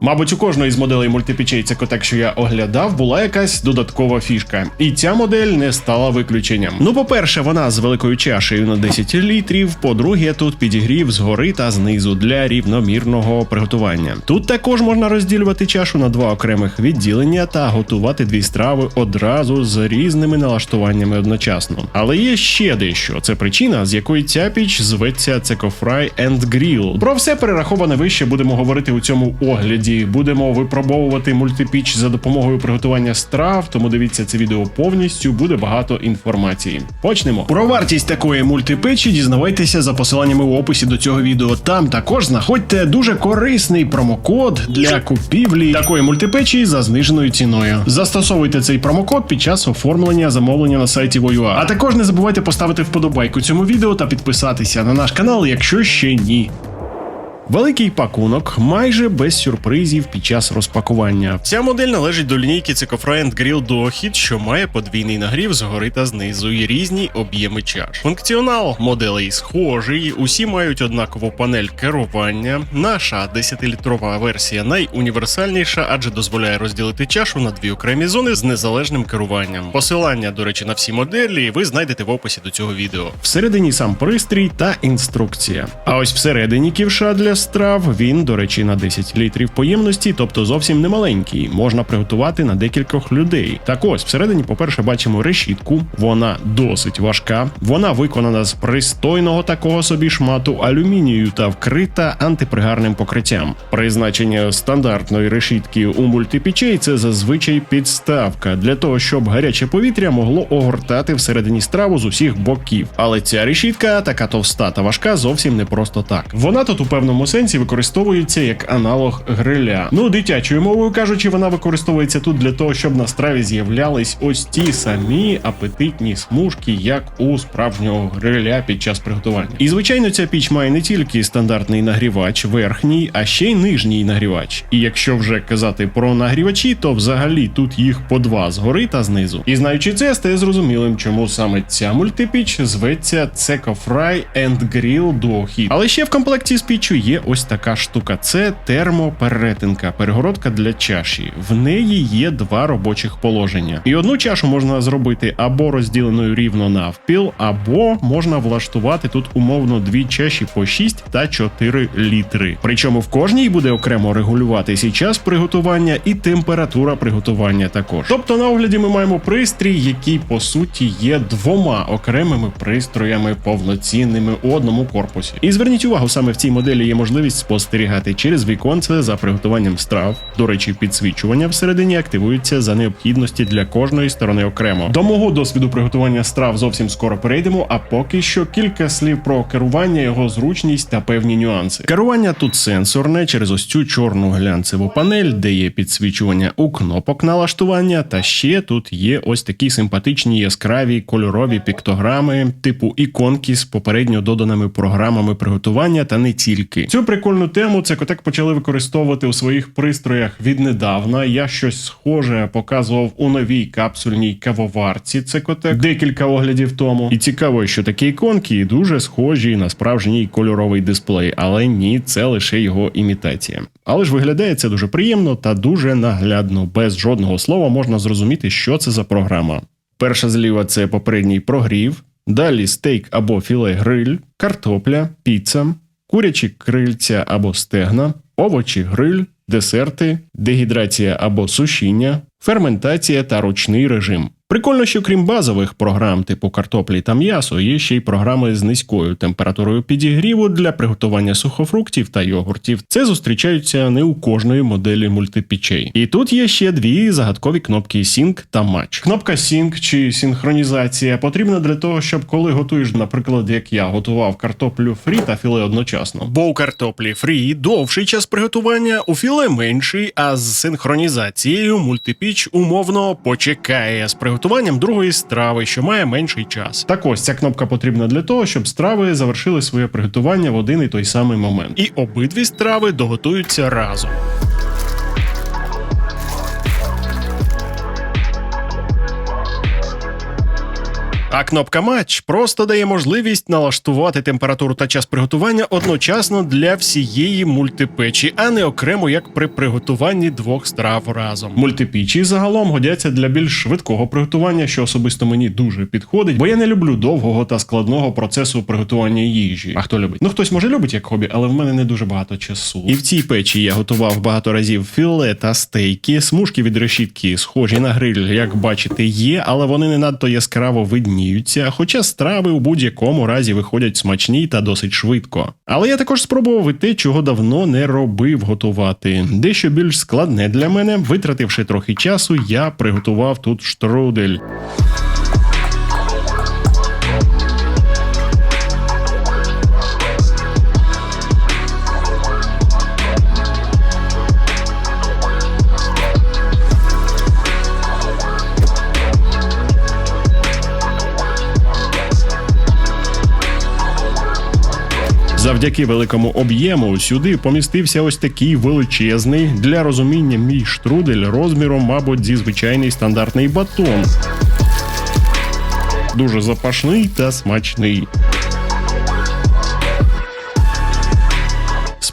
Мабуть, у кожної з моделей мультипічей Цекотек, що я оглядав, була якась додаткова фішка, і ця модель не стала виключенням. Ну, по-перше, вона з великою чашею на 10 літрів. По-друге, тут підігрів згори та знизу для рівномірного приготування. Тут також можна розділювати чашу на два окремих відділення та готувати дві страви одразу з різними налаштуваннями одночасно. Але є ще дещо. Це причина, з якої ця піч зветься Cecofry and Grill. Про все перераховане вище будемо говорити у цьому огляді. Будемо випробовувати мультипіч за допомогою приготування страв, тому дивіться це відео повністю, буде багато інформації. Почнемо. Про вартість такої мультипечі дізнавайтеся за посиланнями в описі до цього відео. Там також знаходьте дуже корисний промокод для купівлі такої мультипечі за зниженою ціною. Застосовуйте цей промокод під час оформлення замовлення на сайті Voyua. А також не забувайте поставити вподобайку цьому відео та підписатися на наш канал, якщо ще ні. Великий пакунок майже без сюрпризів під час розпакування. Ця модель належить до лінійки Cecofry Grill Duo що має подвійний нагрів згори та знизу і різні об'єми чаш. Функціонал моделей схожий, усі мають однакову панель керування. Наша 10-літрова версія найуніверсальніша, адже дозволяє розділити чашу на дві окремі зони з незалежним керуванням. Посилання, до речі, на всі моделі ви знайдете в описі до цього відео. Всередині сам пристрій та інструкція. А ось всередині ківша для страв він, до речі, на 10 літрів поємності, тобто зовсім не маленький. Можна приготувати на декількох людей. Так ось всередині, по-перше, бачимо решітку. Вона досить важка. Вона виконана з пристойного такого собі шмату алюмінію та вкрита антипригарним покриттям. Призначення стандартної решітки у мультипічей це зазвичай підставка для того, щоб гаряче повітря могло огортати всередині страву з усіх боків. Але ця решітка така товста та важка зовсім не просто так. Вона тут у певному сенсі використовується як аналог гриля. Ну, дитячою мовою кажучи, вона використовується тут для того, щоб на страві з'являлись ось ті самі апетитні смужки, як у справжнього гриля під час приготування. І звичайно, ця піч має не тільки стандартний нагрівач, верхній, а ще й нижній нагрівач. І якщо вже казати про нагрівачі, то взагалі тут їх по два згори та знизу. І знаючи це, стає зрозумілим, чому саме ця мультипіч зветься Cecofry and Grill Duo Heat. Але ще в комплекті з піччю є ось така штука: це термоперетинка, перегородка для чаші. В неї є два робочих положення. І одну чашу можна зробити або розділеною рівно навпіл, або можна влаштувати тут умовно дві чаші по 6 та 4 літри. Причому в кожній буде окремо регулюватися і час приготування, і температура приготування також. Тобто на огляді ми маємо пристрій, який по суті є двома окремими пристроями повноцінними у одному корпусі. І зверніть увагу, саме в цій моделі є можливість спостерігати через віконце за приготуванням страв. До речі, підсвічування всередині активується за необхідності для кожної сторони окремо. До мого досвіду приготування страв зовсім скоро перейдемо. А поки що кілька слів про керування, його зручність та певні нюанси. Керування тут сенсорне через ось цю чорну глянцеву панель, де є підсвічування у кнопок налаштування. Та ще тут є ось такі симпатичні яскраві кольорові піктограми, типу іконки з попередньо доданими програмами приготування, та не тільки. Цю прикольну тему Цекотек почали використовувати у своїх пристроях віднедавна. Я щось схоже показував у новій капсульній кавоварці Цекотек декілька оглядів тому. І цікаво, що такі іконки дуже схожі на справжній кольоровий дисплей, але ні, це лише його імітація. Але ж виглядає це дуже приємно та дуже наглядно. Без жодного слова можна зрозуміти, що це за програма. Перша зліва це попередній прогрів, далі стейк або філе гриль, картопля, піца, курячі крильця або стегна, овочі гриль, десерти, дегідрація або сушіння, ферментація та ручний режим. Прикольно, що крім базових програм типу картоплі та м'ясо, є ще й програми з низькою температурою підігріву для приготування сухофруктів та йогуртів. Це зустрічаються не у кожної моделі мультипічей. І тут є ще дві загадкові кнопки Sync та Match. Кнопка Sync чи синхронізація потрібна для того, щоб коли готуєш, наприклад, як я готував картоплю фрі та філе одночасно. Бо у картоплі фрі довший час приготування, у філе менший, а з синхронізацією мультипіч умовно почекає з приготуванням другої страви, що має менший час. Так ось ця кнопка потрібна для того, щоб страви завершили своє приготування в один і той самий момент. І обидві страви доготуються разом. А кнопка матч просто дає можливість налаштувати температуру та час приготування одночасно для всієї мультипечі, а не окремо як при приготуванні двох страв разом. Мультипічі загалом годяться для більш швидкого приготування, що особисто мені дуже підходить, бо я не люблю довгого та складного процесу приготування їжі. А хто любить? Ну хтось може любить як хобі, але в мене не дуже багато часу. І в цій печі я готував багато разів філе та стейки, смужки від решітки, схожі на гриль, як бачите, є, але вони не надто яскраво видніються. Хоча страви у будь-якому разі виходять смачні та досить швидко. Але я також спробував і те, чого давно не робив готувати. Дещо більш складне для мене, витративши трохи часу, я приготував тут штрудель. Завдяки великому об'єму сюди помістився ось такий величезний для розуміння мій штрудель розміром, мабуть, зі звичайний стандартний батон. Дуже запашний та смачний.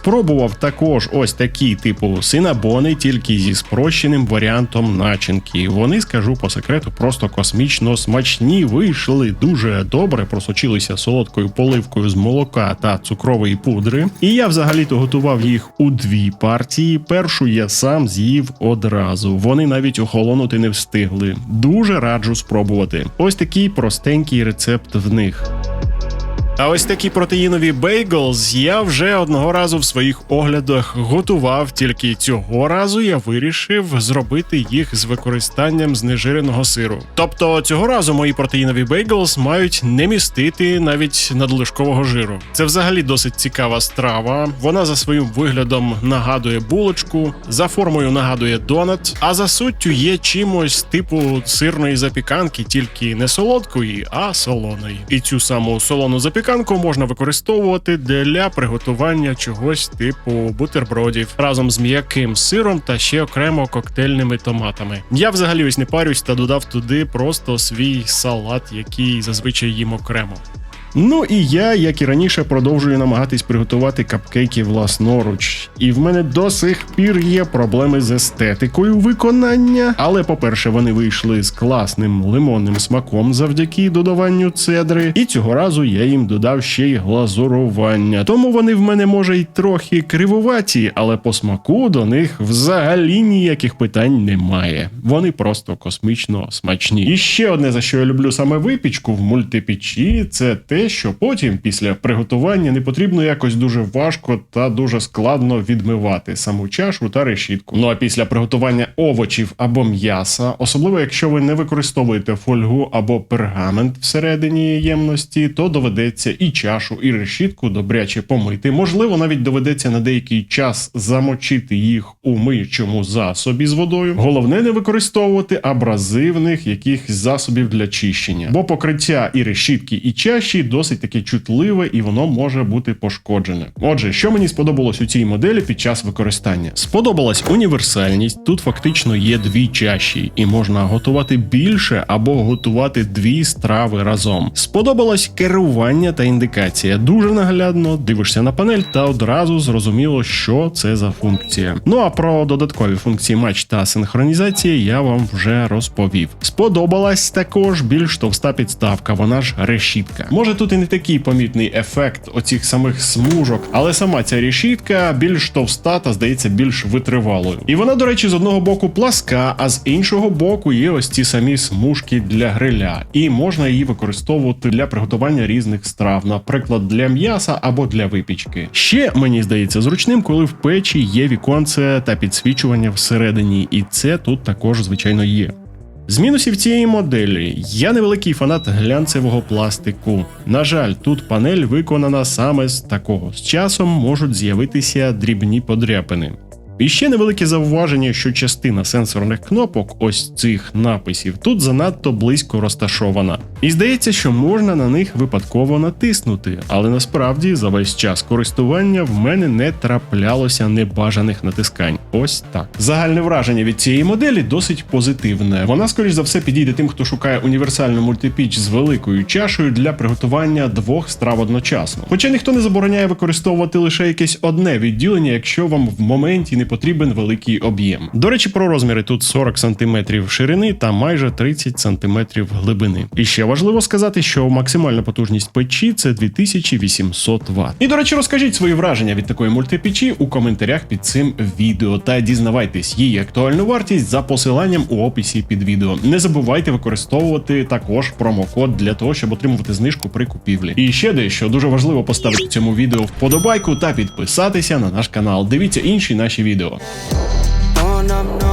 Спробував також ось такі типу синабони, тільки зі спрощеним варіантом начинки. Вони, скажу по секрету, просто космічно смачні вийшли дуже добре, просочилися солодкою поливкою з молока та цукрової пудри. І я взагалі-то готував їх у дві партії. Першу я сам з'їв одразу. Вони навіть охолонути не встигли. Дуже раджу спробувати. Ось такий простенький рецепт в них. А ось такі протеїнові бейглз я вже одного разу в своїх оглядах готував, тільки цього разу я вирішив зробити їх з використанням знежиреного сиру. Тобто цього разу мої протеїнові бейглз мають не містити навіть надлишкового жиру. Це взагалі досить цікава страва. Вона за своїм виглядом нагадує булочку, за формою нагадує донат, а за суттю є чимось типу сирної запіканки, тільки не солодкої, а солоної. І цю саму солону запіканку можна використовувати для приготування чогось типу бутербродів разом з м'яким сиром та ще окремо коктейльними томатами. Я взагалі ось не парюсь та додав туди просто свій салат, який зазвичай їм окремо. Ну і я, як і раніше, продовжую намагатись приготувати капкейки власноруч. І в мене до сих пір є проблеми з естетикою виконання. Але, по-перше, вони вийшли з класним лимонним смаком завдяки додаванню цедри. І цього разу я їм додав ще й глазурування. Тому вони в мене може й трохи кривуваті, але по смаку до них взагалі ніяких питань немає. Вони просто космічно смачні. І ще одне за що я люблю саме випічку в мультипічі, це те, що потім, після приготування, не потрібно якось дуже важко та дуже складно відмивати саму чашу та решітку. Ну а після приготування овочів або м'яса, особливо якщо ви не використовуєте фольгу або пергамент всередині ємності, то доведеться і чашу, і решітку добряче помити. Можливо, навіть доведеться на деякий час замочити їх у миючому засобі з водою. Головне не використовувати абразивних якихось засобів для чищення, бо покриття і решітки, і чаші досить таке чутливе і воно може бути пошкоджене. Отже, що мені сподобалось у цій моделі під час використання? Сподобалась універсальність. Тут фактично є дві чаші, і можна готувати більше або готувати дві страви разом. Сподобалось керування та індикація. Дуже наглядно дивишся на панель та одразу зрозуміло, що це за функція. Ну а про додаткові функції матч та синхронізації я вам вже розповів. Сподобалась також більш товста підставка, вона ж решітка. Може тут і не такий помітний ефект оцих самих смужок, але сама ця решітка більш товста та здається більш витривалою. І вона, до речі, з одного боку пласка, а з іншого боку є ось ці самі смужки для гриля, і можна її використовувати для приготування різних страв, наприклад, для м'яса або для випічки. Ще мені здається зручним, коли в печі є віконце та підсвічування всередині, і це тут також звичайно є. З мінусів цієї моделі я невеликий фанат глянцевого пластику. На жаль, тут панель виконана саме з такого. З часом можуть з'явитися дрібні подряпини. І ще невелике зауваження, що частина сенсорних кнопок, ось цих написів, тут занадто близько розташована. І здається, що можна на них випадково натиснути, але насправді за весь час користування в мене не траплялося небажаних натискань. Ось так. Загальне враження від цієї моделі досить позитивне. Вона, скоріш за все, підійде тим, хто шукає універсальну мультипіч з великою чашею для приготування двох страв одночасно. Хоча ніхто не забороняє використовувати лише якесь одне відділення, якщо вам в моменті не потрібен великий об'єм. До речі, про розміри тут 40 см ширини та майже 30 см глибини. І ще важливо сказати, що максимальна потужність печі це 2800 Вт. І до речі, розкажіть свої враження від такої мультипечі у коментарях під цим відео та дізнавайтесь її актуальну вартість за посиланням у описі під відео. Не забувайте використовувати також промокод для того, щоб отримувати знижку при купівлі. І ще дещо дуже важливо поставити цьому відео вподобайку та підписатися на наш канал. Дивіться інші наші відео. видео. On up.